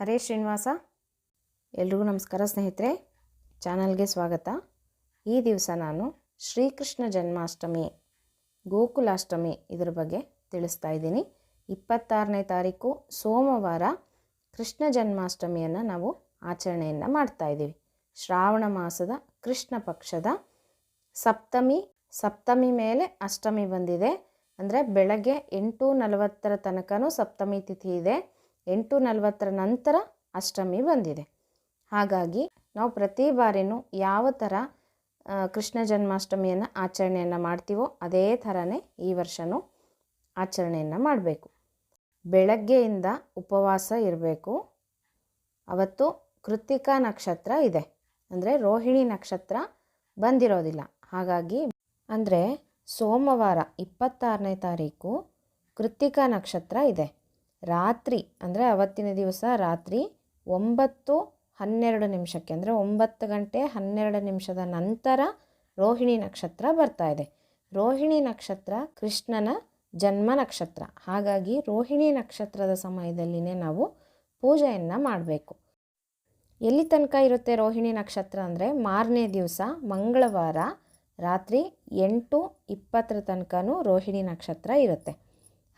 ಹರೇ ಶ್ರೀನಿವಾಸ. ಎಲ್ರಿಗೂ ನಮಸ್ಕಾರ ಸ್ನೇಹಿತರೆ, ಚಾನಲ್ಗೆ ಸ್ವಾಗತ. ಈ ದಿವಸ ನಾನು ಶ್ರೀಕೃಷ್ಣ ಜನ್ಮಾಷ್ಟಮಿ, ಗೋಕುಲಾಷ್ಟಮಿ ಇದರ ಬಗ್ಗೆ ತಿಳಿಸ್ತಾ ಇದ್ದೀನಿ. ಇಪ್ಪತ್ತಾರನೇ ತಾರೀಕು ಸೋಮವಾರ ಕೃಷ್ಣ ಜನ್ಮಾಷ್ಟಮಿಯನ್ನು ನಾವು ಆಚರಣೆಯನ್ನು ಮಾಡ್ತಾ ಇದ್ದೀವಿ. ಶ್ರಾವಣ ಮಾಸದ ಕೃಷ್ಣ ಪಕ್ಷದ ಸಪ್ತಮಿ ಸಪ್ತಮಿ ಮೇಲೆ ಅಷ್ಟಮಿ ಬಂದಿದೆ. ಅಂದರೆ ಬೆಳಗ್ಗೆ ಎಂಟು ನಲವತ್ತರ ತನಕನೂ ಸಪ್ತಮಿ ತಿಥಿ ಇದೆ. ಎಂಟು ನಲವತ್ತರ ನಂತರ ಅಷ್ಟಮಿ ಬಂದಿದೆ. ಹಾಗಾಗಿ ನಾವು ಪ್ರತಿ ಬಾರಿನೂ ಯಾವ ಥರ ಕೃಷ್ಣ ಜನ್ಮಾಷ್ಟಮಿಯನ್ನು ಆಚರಣೆಯನ್ನು ಮಾಡ್ತೀವೋ ಅದೇ ಥರನೇ ಈ ವರ್ಷವೂ ಆಚರಣೆಯನ್ನು ಮಾಡಬೇಕು. ಬೆಳಗ್ಗೆಯಿಂದ ಉಪವಾಸ ಇರಬೇಕು. ಅವತ್ತು ಕೃತಿಕಾ ನಕ್ಷತ್ರ ಇದೆ. ಅಂದರೆ ರೋಹಿಣಿ ನಕ್ಷತ್ರ ಬಂದಿರೋದಿಲ್ಲ. ಹಾಗಾಗಿ ಅಂದರೆ ಸೋಮವಾರ ಇಪ್ಪತ್ತಾರನೇ ತಾರೀಕು ಕೃತಿಕಾ ನಕ್ಷತ್ರ ಇದೆ. ರಾತ್ರಿ, ಅಂದರೆ ಅವತ್ತಿನ ದಿವಸ ರಾತ್ರಿ ಒಂಬತ್ತು ಹನ್ನೆರಡು ನಿಮಿಷಕ್ಕೆ, ಅಂದರೆ ಒಂಬತ್ತು ಗಂಟೆ ಹನ್ನೆರಡು ನಿಮಿಷದ ನಂತರ ರೋಹಿಣಿ ನಕ್ಷತ್ರ ಬರ್ತಾ ಇದೆ. ರೋಹಿಣಿ ನಕ್ಷತ್ರ ಕೃಷ್ಣನ ಜನ್ಮ ನಕ್ಷತ್ರ. ಹಾಗಾಗಿ ರೋಹಿಣಿ ನಕ್ಷತ್ರದ ಸಮಯದಲ್ಲಿನೇ ನಾವು ಪೂಜೆಯನ್ನು ಮಾಡಬೇಕು. ಎಲ್ಲಿ ತನಕ ಇರುತ್ತೆ ರೋಹಿಣಿ ನಕ್ಷತ್ರ ಅಂದರೆ ಮಾರನೇ ದಿವಸ ಮಂಗಳವಾರ ರಾತ್ರಿ ಎಂಟು ಇಪ್ಪತ್ತರ ತನಕನೂ ರೋಹಿಣಿ ನಕ್ಷತ್ರ ಇರುತ್ತೆ.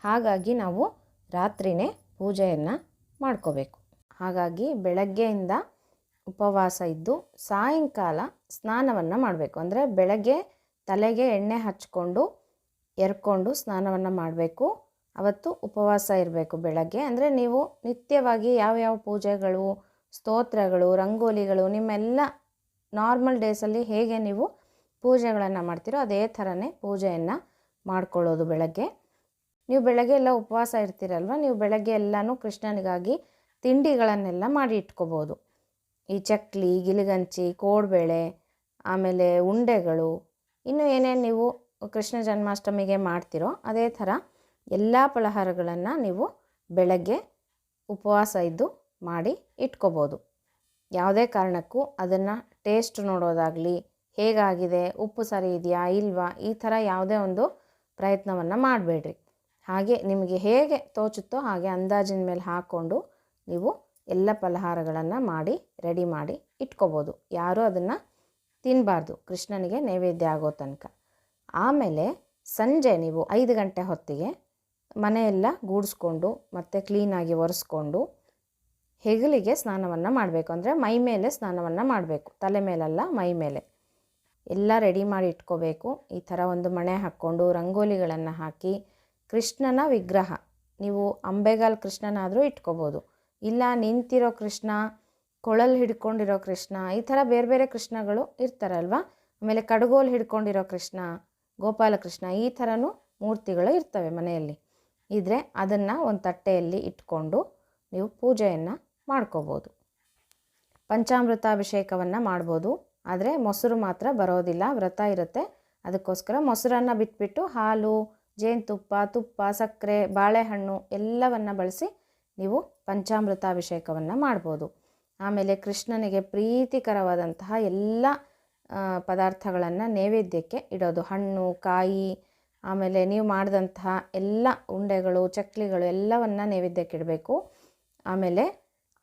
ಹಾಗಾಗಿ ನಾವು ರಾತ್ರಿನೇ ಪೂಜೆಯನ್ನು ಮಾಡ್ಕೋಬೇಕು. ಹಾಗಾಗಿ ಬೆಳಗ್ಗೆಯಿಂದ ಉಪವಾಸ ಇದ್ದು ಸಾಯಂಕಾಲ ಸ್ನಾನವನ್ನು ಮಾಡಬೇಕು. ಅಂದರೆ ಬೆಳಗ್ಗೆ ತಲೆಗೆ ಎಣ್ಣೆ ಹಚ್ಕೊಂಡು ಎರ್ಕೊಂಡು ಸ್ನಾನವನ್ನು ಮಾಡಬೇಕು. ಅವತ್ತು ಉಪವಾಸ ಇರಬೇಕು ಬೆಳಗ್ಗೆ. ಅಂದರೆ ನೀವು ನಿತ್ಯವಾಗಿ ಯಾವ್ಯಾವ ಪೂಜೆಗಳು, ಸ್ತೋತ್ರಗಳು, ರಂಗೋಲಿಗಳು, ನಿಮ್ಮೆಲ್ಲ ನಾರ್ಮಲ್ ಡೇಸಲ್ಲಿ ಹೇಗೆ ನೀವು ಪೂಜೆಗಳನ್ನು ಮಾಡ್ತೀರೋ ಅದೇ ಥರನೇ ಪೂಜೆಯನ್ನು ಮಾಡ್ಕೊಳ್ಳೋದು ಬೆಳಗ್ಗೆ. ನೀವು ಬೆಳಗ್ಗೆ ಎಲ್ಲ ಉಪವಾಸ ಇರ್ತೀರಲ್ವ? ನೀವು ಬೆಳಗ್ಗೆ ಎಲ್ಲನೂ ಕೃಷ್ಣನಿಗಾಗಿ ತಿಂಡಿಗಳನ್ನೆಲ್ಲ ಮಾಡಿ ಇಟ್ಕೋಬೋದು. ಈ ಚಕ್ಲಿ, ಗಿಲಿಗಂಚಿ, ಕೋಡ್ಬೇಳೆ, ಆಮೇಲೆ ಉಂಡೆಗಳು, ಇನ್ನು ಏನೇನು ನೀವು ಕೃಷ್ಣ ಜನ್ಮಾಷ್ಟಮಿಗೆ ಮಾಡ್ತೀರೋ ಅದೇ ಥರ ಎಲ್ಲ ಫಲಹಾರಗಳನ್ನು ನೀವು ಬೆಳಗ್ಗೆ ಉಪವಾಸ ಇದ್ದು ಮಾಡಿ ಇಟ್ಕೋಬೋದು. ಯಾವುದೇ ಕಾರಣಕ್ಕೂ ಅದನ್ನು ಟೇಸ್ಟ್ ನೋಡೋದಾಗಲಿ, ಹೇಗಾಗಿದೆ, ಉಪ್ಪು ಸರಿ ಇದೆಯಾ, ಇಲ್ವಾ, ಈ ಥರ ಯಾವುದೇ ಒಂದು ಪ್ರಯತ್ನವನ್ನು ಮಾಡಬೇಡ್ರಿ. ಹಾಗೆ ನಿಮಗೆ ಹೇಗೆ ತೋಚುತ್ತೋ ಹಾಗೆ ಅಂದಾಜಿನ ಮೇಲೆ ಹಾಕ್ಕೊಂಡು ನೀವು ಎಲ್ಲ ಫಲಹಾರಗಳನ್ನು ಮಾಡಿ, ರೆಡಿ ಮಾಡಿ ಇಟ್ಕೋಬೋದು. ಯಾರೂ ಅದನ್ನು ತಿನ್ನಬಾರ್ದು ಕೃಷ್ಣನಿಗೆ ನೈವೇದ್ಯ ಆಗೋ ತನಕ. ಆಮೇಲೆ ಸಂಜೆ ನೀವು ಐದು ಗಂಟೆ ಹೊತ್ತಿಗೆ ಮನೆಯೆಲ್ಲ ಗೂಡಿಸ್ಕೊಂಡು ಮತ್ತು ಕ್ಲೀನಾಗಿ ಒರೆಸ್ಕೊಂಡು ಹೆಗಲಿಗೆ ಸ್ನಾನವನ್ನು ಮಾಡಬೇಕು. ಅಂದರೆ ಮೈ ಮೇಲೆ ಸ್ನಾನವನ್ನು ಮಾಡಬೇಕು. ತಲೆ ಮೇಲಲ್ಲ ಮೈ ಮೇಲೆ. ಎಲ್ಲ ರೆಡಿ ಮಾಡಿ ಇಟ್ಕೋಬೇಕು. ಈ ಥರ ಒಂದು ಮಣೆ ಹಾಕ್ಕೊಂಡು, ರಂಗೋಲಿಗಳನ್ನು ಹಾಕಿ ಕೃಷ್ಣನ ವಿಗ್ರಹ. ನೀವು ಅಂಬೆಗಾಲ್ ಕೃಷ್ಣನಾದರೂ ಇಟ್ಕೋಬೋದು. ಇಲ್ಲ ನಿಂತಿರೋ ಕೃಷ್ಣ, ಕೊಳಲ್ ಹಿಡ್ಕೊಂಡಿರೋ ಕೃಷ್ಣ, ಈ ಥರ ಬೇರೆ ಬೇರೆ ಕೃಷ್ಣಗಳು ಇರ್ತಾರಲ್ವ? ಆಮೇಲೆ ಕಡುಗೋಲ್ ಹಿಡ್ಕೊಂಡಿರೋ ಕೃಷ್ಣ, ಗೋಪಾಲಕೃಷ್ಣ, ಈ ಥರನೂ ಮೂರ್ತಿಗಳು ಇರ್ತವೆ ಮನೆಯಲ್ಲಿ. ಇದ್ದರೆ ಅದನ್ನು ಒಂದು ತಟ್ಟೆಯಲ್ಲಿ ಇಟ್ಕೊಂಡು ನೀವು ಪೂಜೆಯನ್ನು ಮಾಡ್ಕೋಬೋದು. ಪಂಚಾಮೃತಾಭಿಷೇಕವನ್ನು ಮಾಡ್ಬೋದು. ಆದರೆ ಮೊಸರು ಮಾತ್ರ ಬರೋದಿಲ್ಲ, ವ್ರತ ಇರುತ್ತೆ. ಅದಕ್ಕೋಸ್ಕರ ಮೊಸರನ್ನು ಬಿಟ್ಬಿಟ್ಟು ಹಾಲು ಜೇನುತುಪ್ಪ, ತುಪ್ಪ, ಸಕ್ಕರೆ, ಬಾಳೆಹಣ್ಣು ಎಲ್ಲವನ್ನು ಬಳಸಿ ನೀವು ಪಂಚಾಮೃತಾಭಿಷೇಕವನ್ನು ಮಾಡ್ಬೋದು. ಆಮೇಲೆ ಕೃಷ್ಣನಿಗೆ ಪ್ರೀತಿಕರವಾದಂತಹ ಎಲ್ಲ ಪದಾರ್ಥಗಳನ್ನು ನೈವೇದ್ಯಕ್ಕೆ ಇಡೋದು. ಹಣ್ಣು, ಕಾಯಿ, ಆಮೇಲೆ ನೀವು ಮಾಡಿದಂತಹ ಎಲ್ಲ ಉಂಡೆಗಳು, ಚಕ್ಲಿಗಳು ಎಲ್ಲವನ್ನು ನೈವೇದ್ಯಕ್ಕೆ ಇಡಬೇಕು. ಆಮೇಲೆ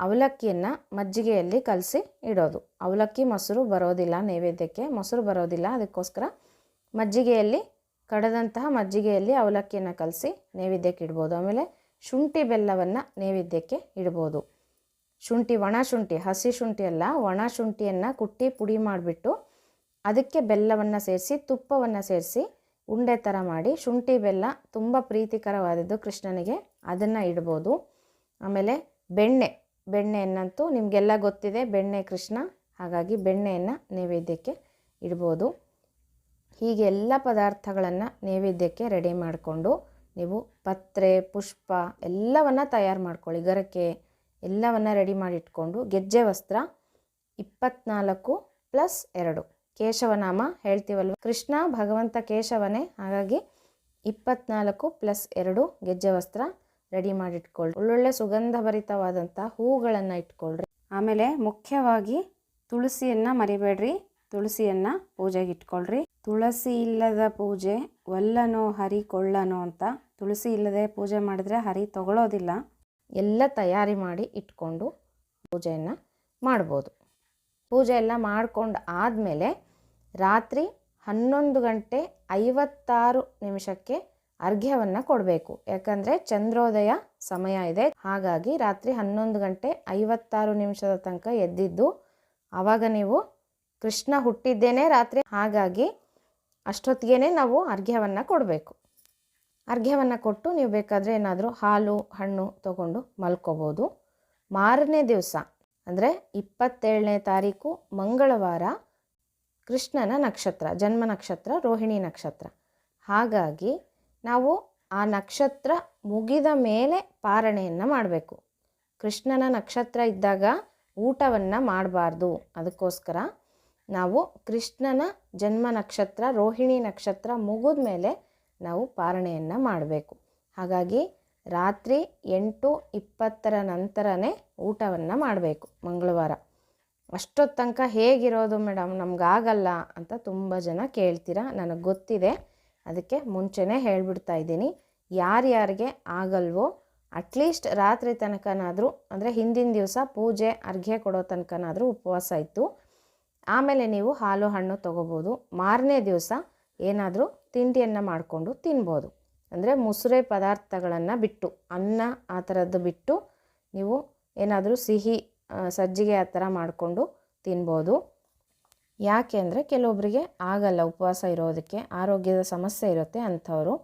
ಅವಲಕ್ಕಿಯನ್ನು ಮಜ್ಜಿಗೆಯಲ್ಲಿ ಕಲಸಿ ಇಡೋದು. ಅವಲಕ್ಕಿ ಮೊಸರು ಬರೋದಿಲ್ಲ, ನೈವೇದ್ಯಕ್ಕೆ ಮೊಸರು ಬರೋದಿಲ್ಲ. ಅದಕ್ಕೋಸ್ಕರ ಮಜ್ಜಿಗೆಯಲ್ಲಿ ಕಡದಂತಹ ಮಜ್ಜಿಗೆಯಲ್ಲಿ ಅವಲಕ್ಕಿಯನ್ನು ಕಲಸಿ ನೈವೇದ್ಯಕ್ಕೆ ಇಡ್ಬೋದು. ಆಮೇಲೆ ಶುಂಠಿ ಬೆಲ್ಲವನ್ನು ನೈವೇದ್ಯಕ್ಕೆ ಇಡ್ಬೋದು. ಶುಂಠಿ, ಒಣ ಶುಂಠಿ, ಹಸಿ ಶುಂಠಿ ಅಲ್ಲ, ಒಣ ಶುಂಠಿಯನ್ನು ಕುಟ್ಟಿ ಪುಡಿ ಮಾಡಿಬಿಟ್ಟು ಅದಕ್ಕೆ ಬೆಲ್ಲವನ್ನು ಸೇರಿಸಿ, ತುಪ್ಪವನ್ನು ಸೇರಿಸಿ ಉಂಡೆ ಥರ ಮಾಡಿ ಶುಂಠಿ ಬೆಲ್ಲ ತುಂಬ ಪ್ರೀತಿಕರವಾದದ್ದು ಕೃಷ್ಣನಿಗೆ, ಅದನ್ನು ಇಡ್ಬೋದು. ಆಮೇಲೆ ಬೆಣ್ಣೆ ಬೆಣ್ಣೆಯನ್ನಂತೂ ನಿಮಗೆಲ್ಲ ಗೊತ್ತಿದೆ, ಬೆಣ್ಣೆ ಕೃಷ್ಣ. ಹಾಗಾಗಿ ಬೆಣ್ಣೆಯನ್ನು ನೈವೇದ್ಯಕ್ಕೆ ಇಡ್ಬೋದು. ಹೀಗೆ ಎಲ್ಲ ಪದಾರ್ಥಗಳನ್ನು ನೈವೇದ್ಯಕ್ಕೆ ರೆಡಿ ಮಾಡಿಕೊಂಡು ನೀವು ಪತ್ರೆ, ಪುಷ್ಪ ಎಲ್ಲವನ್ನು ತಯಾರು ಮಾಡ್ಕೊಳ್ಳಿ. ಗರಕೆ ಎಲ್ಲವನ್ನು ರೆಡಿ ಮಾಡಿ ಇಟ್ಕೊಂಡು ಗೆಜ್ಜೆ ವಸ್ತ್ರ ಇಪ್ಪತ್ನಾಲ್ಕು ಪ್ಲಸ್ ಎರಡು. ಕೇಶವನಾಮ ಹೇಳ್ತೀವಲ್ವ? ಕೃಷ್ಣ ಭಗವಂತ ಕೇಶವನೇ. ಹಾಗಾಗಿ ಇಪ್ಪತ್ನಾಲ್ಕು ಪ್ಲಸ್ ಎರಡು ಗೆಜ್ಜೆ ವಸ್ತ್ರ ರೆಡಿ ಮಾಡಿ ಇಟ್ಕೊಳ್ಳಿ ಒಳ್ಳೊಳ್ಳೆ ಸುಗಂಧಭರಿತವಾದಂಥ ಹೂಗಳನ್ನು ಇಟ್ಕೊಳ್ರಿ. ಆಮೇಲೆ ಮುಖ್ಯವಾಗಿ ತುಳಸಿಯನ್ನು ಮರಿಬೇಡ್ರಿ. ತುಳಸಿಯನ್ನು ಪೂಜೆಗೆ ಇಟ್ಕೊಳ್ರಿ. ತುಳಸಿ ಇಲ್ಲದ ಪೂಜೆ, ಒಲ್ಲನೋ, ಹರಿ ಕೊಳ್ಳನೋ ಅಂತ ತುಳಸಿ ಇಲ್ಲದೆ ಪೂಜೆ ಮಾಡಿದ್ರೆ ಹರಿ ತಗೊಳ್ಳೋದಿಲ್ಲ ಎಲ್ಲ ತಯಾರಿ ಮಾಡಿ ಇಟ್ಕೊಂಡು ಪೂಜೆಯನ್ನು ಮಾಡ್ಬೋದು. ಪೂಜೆ ಎಲ್ಲ ಮಾಡ್ಕೊಂಡು ಆದಮೇಲೆ ರಾತ್ರಿ ಹನ್ನೊಂದು ಗಂಟೆ ಐವತ್ತಾರು ನಿಮಿಷಕ್ಕೆ ಅರ್ಘ್ಯವನ್ನು ಕೊಡಬೇಕು. ಯಾಕಂದರೆ ಚಂದ್ರೋದಯ ಸಮಯ ಇದೆ. ಹಾಗಾಗಿ ರಾತ್ರಿ ಹನ್ನೊಂದು ಗಂಟೆ ಐವತ್ತಾರು ನಿಮಿಷದ ತನಕ ಎದ್ದಿದ್ದು ಆವಾಗ ನೀವು ಕೃಷ್ಣ ಹುಟ್ಟಿದ್ದೇನೆ ರಾತ್ರಿ. ಹಾಗಾಗಿ ಅಷ್ಟೊತ್ತಿಗೆ ನಾವು ಅರ್ಘ್ಯವನ್ನು ಕೊಡಬೇಕು. ಅರ್ಘ್ಯವನ್ನು ಕೊಟ್ಟು ನೀವು ಬೇಕಾದರೆ ಏನಾದರೂ ಹಾಲು, ಹಣ್ಣು ತಗೊಂಡು ಮಲ್ಕೋಬೋದು. ಮಾರನೇ ದಿವಸ, ಅಂದರೆ ಇಪ್ಪತ್ತೇಳನೇ ತಾರೀಕು ಮಂಗಳವಾರ ಕೃಷ್ಣನ ನಕ್ಷತ್ರ, ಜನ್ಮ ನಕ್ಷತ್ರ, ರೋಹಿಣಿ ನಕ್ಷತ್ರ. ಹಾಗಾಗಿ ನಾವು ಆ ನಕ್ಷತ್ರ ಮುಗಿದ ಮೇಲೆ ಪಾರಣೆಯನ್ನು ಮಾಡಬೇಕು. ಕೃಷ್ಣನ ನಕ್ಷತ್ರ ಇದ್ದಾಗ ಊಟವನ್ನು ಮಾಡಬಾರ್ದು. ಅದಕ್ಕೋಸ್ಕರ ನಾವು ಕೃಷ್ಣನ ಜನ್ಮ ನಕ್ಷತ್ರ, ರೋಹಿಣಿ ನಕ್ಷತ್ರ ಮುಗಿದ ಮೇಲೆ ನಾವು ಪಾರಣೆಯನ್ನು ಮಾಡಬೇಕು. ಹಾಗಾಗಿ ರಾತ್ರಿ ಎಂಟು ಇಪ್ಪತ್ತರ ನಂತರನೇ ಊಟವನ್ನು ಮಾಡಬೇಕು ಮಂಗಳವಾರ. ಅಷ್ಟೊತ್ತು ತನಕ ಹೇಗಿರೋದು ಮೇಡಮ್ ನಮಗಾಗಲ್ಲ ಅಂತ ತುಂಬ ಜನ ಕೇಳ್ತೀರಾ? ನನಗೆ ಗೊತ್ತಿದೆ. ಅದಕ್ಕೆ ಮುಂಚೆನೇ ಹೇಳಿಬಿಡ್ತಾ ಇದ್ದೀನಿ. ಯಾರ್ಯಾರಿಗೆ ಆಗಲ್ವೋ ಅಟ್ಲೀಸ್ಟ್ ರಾತ್ರಿ ತನಕನಾದರೂ, ಅಂದರೆ ಹಿಂದಿನ ದಿವಸ ಪೂಜೆ, ಅರ್ಘ್ಯ ಕೊಡೋ ತನಕನಾದರೂ ಉಪವಾಸ ಇತ್ತು. ಆಮೇಲೆ ನೀವು ಹಾಲು ಹಣ್ಣು ತೊಗೋಬೋದು. ಮಾರನೇ ದಿವಸ ಏನಾದರೂ ತಿಂಡಿಯನ್ನು ಮಾಡಿಕೊಂಡು ತಿನ್ಬೋದು. ಅಂದರೆ ಮುಸುರೆ ಪದಾರ್ಥಗಳನ್ನು ಬಿಟ್ಟು, ಅನ್ನ ಆ ಥರದ್ದು ಬಿಟ್ಟು ನೀವು ಏನಾದರೂ ಸಿಹಿ ಸಜ್ಜಿಗೆ ಆ ಥರ ಮಾಡಿಕೊಂಡು ತಿನ್ಬೋದು. ಯಾಕೆ ಅಂದರೆ ಕೆಲವೊಬ್ಬರಿಗೆ ಆಗಲ್ಲ, ಉಪವಾಸ ಇರೋದಕ್ಕೆ, ಆರೋಗ್ಯದ ಸಮಸ್ಯೆ ಇರುತ್ತೆ ಅಂಥವರು.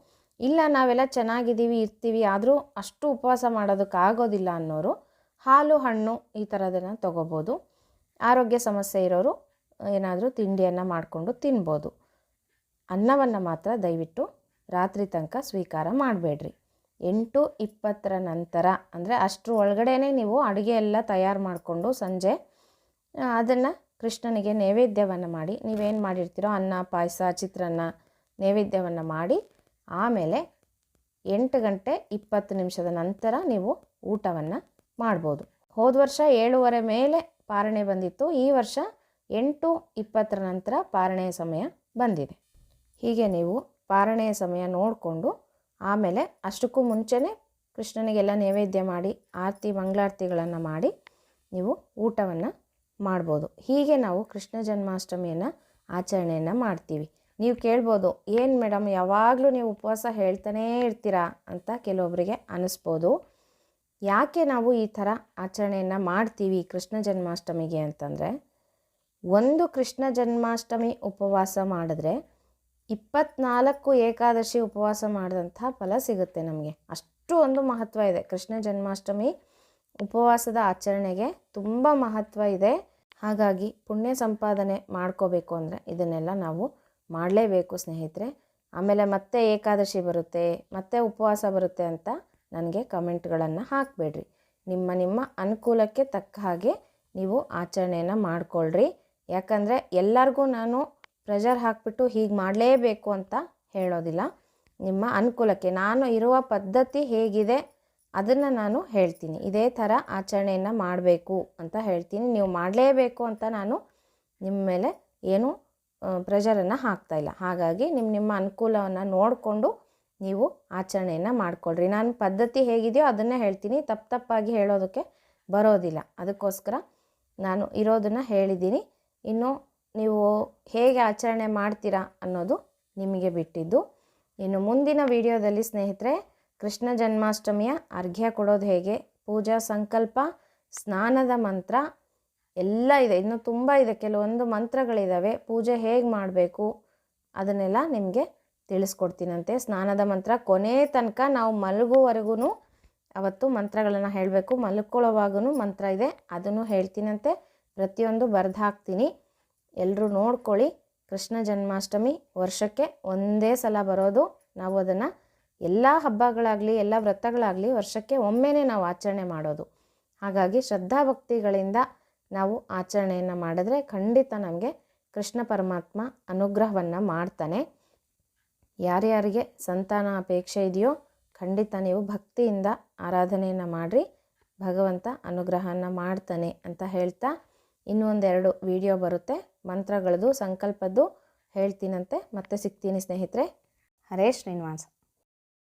ಇಲ್ಲ, ನಾವೆಲ್ಲ ಚೆನ್ನಾಗಿದ್ದೀವಿ, ಇರ್ತೀವಿ, ಆದರೂ ಅಷ್ಟು ಉಪವಾಸ ಮಾಡೋದಕ್ಕೆ ಆಗೋದಿಲ್ಲ ಅನ್ನೋರು ಹಾಲು, ಹಣ್ಣು ಈ ಥರದನ್ನು ತೊಗೋಬೋದು. ಆರೋಗ್ಯ ಸಮಸ್ಯೆ ಇರೋರು ಏನಾದರೂ ತಿಂಡಿಯನ್ನು ಮಾಡಿಕೊಂಡು ತಿನ್ಬೋದು. ಅನ್ನವನ್ನು ಮಾತ್ರ ದಯವಿಟ್ಟು ರಾತ್ರಿ ತನಕ ಸ್ವೀಕಾರ ಮಾಡಬೇಡ್ರಿ. ಎಂಟು ಇಪ್ಪತ್ತರ ನಂತರ, ಅಂದರೆ ಅಷ್ಟರ ಒಳಗಡೆ ನೀವು ಅಡುಗೆ ಎಲ್ಲ ತಯಾರು ಮಾಡಿಕೊಂಡು ಸಂಜೆ ಅದನ್ನು ಕೃಷ್ಣನಿಗೆ ನೈವೇದ್ಯವನ್ನು ಮಾಡಿ, ನೀವೇನು ಮಾಡಿರ್ತೀರೋ ಅನ್ನ, ಪಾಯಸ, ಚಿತ್ರಾನ್ನ ನೈವೇದ್ಯವನ್ನು ಮಾಡಿ, ಆಮೇಲೆ ಎಂಟು ಗಂಟೆ ಇಪ್ಪತ್ತು ನಿಮಿಷದ ನಂತರ ನೀವು ಊಟವನ್ನು ಮಾಡ್ಬೋದು. ಹೋದ ವರ್ಷ ಏಳುವರೆ ಮೇಲೆ ಪಾರಣೆ ಬಂದಿತ್ತು, ಈ ವರ್ಷ ಎಂಟು ಇಪ್ಪತ್ತರ ನಂತರ ಪಾರಣೆಯ ಸಮಯ ಬಂದಿದೆ. ಹೀಗೆ ನೀವು ಪಾರಣೆಯ ಸಮಯ ನೋಡಿಕೊಂಡು ಆಮೇಲೆ ಅಷ್ಟಕ್ಕೂ ಮುಂಚೆನೇ ಕೃಷ್ಣನಿಗೆಲ್ಲ ನೈವೇದ್ಯ ಮಾಡಿ, ಆರತಿ, ಮಂಗಳಾರತಿಗಳನ್ನು ಮಾಡಿ ನೀವು ಊಟವನ್ನು ಮಾಡ್ಬೋದು. ಹೀಗೆ ನಾವು ಕೃಷ್ಣ ಜನ್ಮಾಷ್ಟಮಿಯನ್ನು ಆಚರಣೆಯನ್ನು ಮಾಡ್ತೀವಿ. ನೀವು ಕೇಳ್ಬೋದು, ಏನು ಮೇಡಮ್ ಯಾವಾಗಲೂ ನೀವು ಉಪವಾಸ ಹೇಳ್ತಾನೇ ಇರ್ತೀರಾ ಅಂತ ಕೆಲವೊಬ್ಬರಿಗೆ ಅನ್ನಿಸ್ಬೋದು ಯಾಕೆ ನಾವು ಈ ಥರ ಆಚರಣೆಯನ್ನು ಮಾಡ್ತೀವಿ ಕೃಷ್ಣ ಜನ್ಮಾಷ್ಟಮಿಗೆ ಅಂತಂದರೆ ಒಂದು ಕೃಷ್ಣ ಜನ್ಮಾಷ್ಟಮಿ ಉಪವಾಸ ಮಾಡಿದ್ರೆ ಇಪ್ಪತ್ನಾಲ್ಕು ಏಕಾದಶಿ ಉಪವಾಸ ಮಾಡಿದಂಥ ಫಲ ಸಿಗುತ್ತೆ ನಮಗೆ. ಅಷ್ಟು ಒಂದು ಮಹತ್ವ ಇದೆ. ಕೃಷ್ಣ ಜನ್ಮಾಷ್ಟಮಿ ಉಪವಾಸದ ಆಚರಣೆಗೆ ತುಂಬ ಮಹತ್ವ ಇದೆ. ಹಾಗಾಗಿ ಪುಣ್ಯ ಸಂಪಾದನೆ ಮಾಡ್ಕೋಬೇಕು ಅಂದರೆ ಇದನ್ನೆಲ್ಲ ನಾವು ಮಾಡಲೇಬೇಕು ಸ್ನೇಹಿತರೆ. ಆಮೇಲೆ ಮತ್ತೆ ಏಕಾದಶಿ ಬರುತ್ತೆ, ಮತ್ತೆ ಉಪವಾಸ ಬರುತ್ತೆ ಅಂತ ನನಗೆ ಕಮೆಂಟ್ಗಳನ್ನು ಹಾಕಬೇಡ್ರಿ. ನಿಮ್ಮ ನಿಮ್ಮ ಅನುಕೂಲಕ್ಕೆ ತಕ್ಕ ಹಾಗೆ ನೀವು ಆಚರಣೆಯನ್ನು ಮಾಡಿಕೊಳ್ಳ್ರಿ ಯಾಕಂದರೆ ಎಲ್ಲರಿಗೂ ನಾನು ಪ್ರೆಷರ್ ಹಾಕಿಬಿಟ್ಟು ಹೀಗೆ ಮಾಡಲೇಬೇಕು ಅಂತ ಹೇಳೋದಿಲ್ಲ. ನಿಮ್ಮ ಅನುಕೂಲಕ್ಕೆ ನಾನು ಇರುವ ಪದ್ಧತಿ ಹೇಗಿದೆ ಅದನ್ನು ನಾನು ಹೇಳ್ತೀನಿ. ಇದೇ ಥರ ಆಚರಣೆಯನ್ನು ಮಾಡಬೇಕು ಅಂತ ಹೇಳ್ತೀನಿ. ನೀವು ಮಾಡಲೇಬೇಕು ಅಂತ ನಾನು ನಿಮ್ಮ ಮೇಲೆ ಏನು ಪ್ರೆಷರನ್ನು ಹಾಕ್ತಾಯಿಲ್ಲ ಹಾಗಾಗಿ ನಿಮ್ಮ ನಿಮ್ಮ ಅನುಕೂಲವನ್ನು ನೋಡಿಕೊಂಡು ನೀವು ಆಚರಣೆಯನ್ನು ಮಾಡಿಕೊಳ್ಳ್ರಿ ನಾನು ಪದ್ಧತಿ ಹೇಗಿದೆಯೋ ಅದನ್ನೇ ಹೇಳ್ತೀನಿ. ತಪ್ಪು ತಪ್ಪಾಗಿ ಹೇಳೋದಕ್ಕೆ ಬರೋದಿಲ್ಲ. ಅದಕ್ಕೋಸ್ಕರ ನಾನು ಇರೋದನ್ನು ಹೇಳಿದ್ದೀನಿ. ಇನ್ನು ನೀವು ಹೇಗೆ ಆಚರಣೆ ಮಾಡ್ತೀರಾ ಅನ್ನೋದು ನಿಮಗೆ ಬಿಟ್ಟಿದ್ದು. ಇನ್ನು ಮುಂದಿನ ವಿಡಿಯೋದಲ್ಲಿ ಸ್ನೇಹಿತರೆ, ಕೃಷ್ಣ ಜನ್ಮಾಷ್ಟಮಿಯ ಅರ್ಘ್ಯ ಕೊಡೋದು ಹೇಗೆ? ಪೂಜಾ ಸಂಕಲ್ಪ, ಸ್ನಾನದ ಮಂತ್ರ, ಎಲ್ಲ ಇದೆ. ಇನ್ನು ತುಂಬ ಇದೆ. ಕೆಲವೊಂದು ಮಂತ್ರಗಳಿದ್ದಾವೆ ಪೂಜೆ ಹೇಗೆ ಮಾಡಬೇಕು ಅದನ್ನೆಲ್ಲ ನಿಮಗೆ ತಿಳಿಸ್ಕೊಡ್ತೀನಂತೆ. ಸ್ನಾನದ ಮಂತ್ರ, ಕೊನೆ ತನಕ ನಾವು ಮಲಗುವವರೆಗೂ ಅವತ್ತು ಮಂತ್ರಗಳನ್ನು ಹೇಳಬೇಕು. ಮಲ್ಕೊಳ್ಳೋವಾಗೂ ಮಂತ್ರ ಇದೆ. ಅದನ್ನು ಹೇಳ್ತೀನಂತೆ. ಪ್ರತಿಯೊಂದು ಬರೆದು ಹಾಕ್ತೀನಿ ಎಲ್ಲರೂ ನೋಡ್ಕೊಳ್ಳಿ. ಕೃಷ್ಣ ಜನ್ಮಾಷ್ಟಮಿ ವರ್ಷಕ್ಕೆ ಒಂದೇ ಸಲ ಬರೋದು. ನಾವು ಅದನ್ನು ಎಲ್ಲ ಹಬ್ಬಗಳಾಗಲಿ, ಎಲ್ಲ ವ್ರತಗಳಾಗಲಿ ವರ್ಷಕ್ಕೆ ಒಮ್ಮೆನೇ ನಾವು ಆಚರಣೆ ಮಾಡೋದು. ಹಾಗಾಗಿ ಶ್ರದ್ಧಾಭಕ್ತಿಗಳಿಂದ ನಾವು ಆಚರಣೆಯನ್ನು ಮಾಡಿದ್ರೆ ಖಂಡಿತ ನಮಗೆ ಕೃಷ್ಣ ಪರಮಾತ್ಮ ಅನುಗ್ರಹವನ್ನು ಮಾಡ್ತಾನೆ. ಯಾರ್ಯಾರಿಗೆ ಸಂತಾನ ಅಪೇಕ್ಷೆ ಇದೆಯೋ ಖಂಡಿತ ನೀವು ಭಕ್ತಿಯಿಂದ ಆರಾಧನೆಯನ್ನು ಮಾಡಿರಿ. ಭಗವಂತ ಅನುಗ್ರಹನ ಮಾಡ್ತಾನೆ ಅಂತ ಹೇಳ್ತಾ ಇನ್ನೂ ಒಂದೆರಡು ವಿಡಿಯೋ ಬರುತ್ತೆ. ಮಂತ್ರಗಳದ್ದು ಸಂಕಲ್ಪದ್ದು ಹೇಳ್ತೀನಂತೆ. ಮತ್ತೆ ಸಿಗ್ತೀನಿ ಸ್ನೇಹಿತರೆ. ಹರೇ ಶ್ರೀನಿವಾಸ.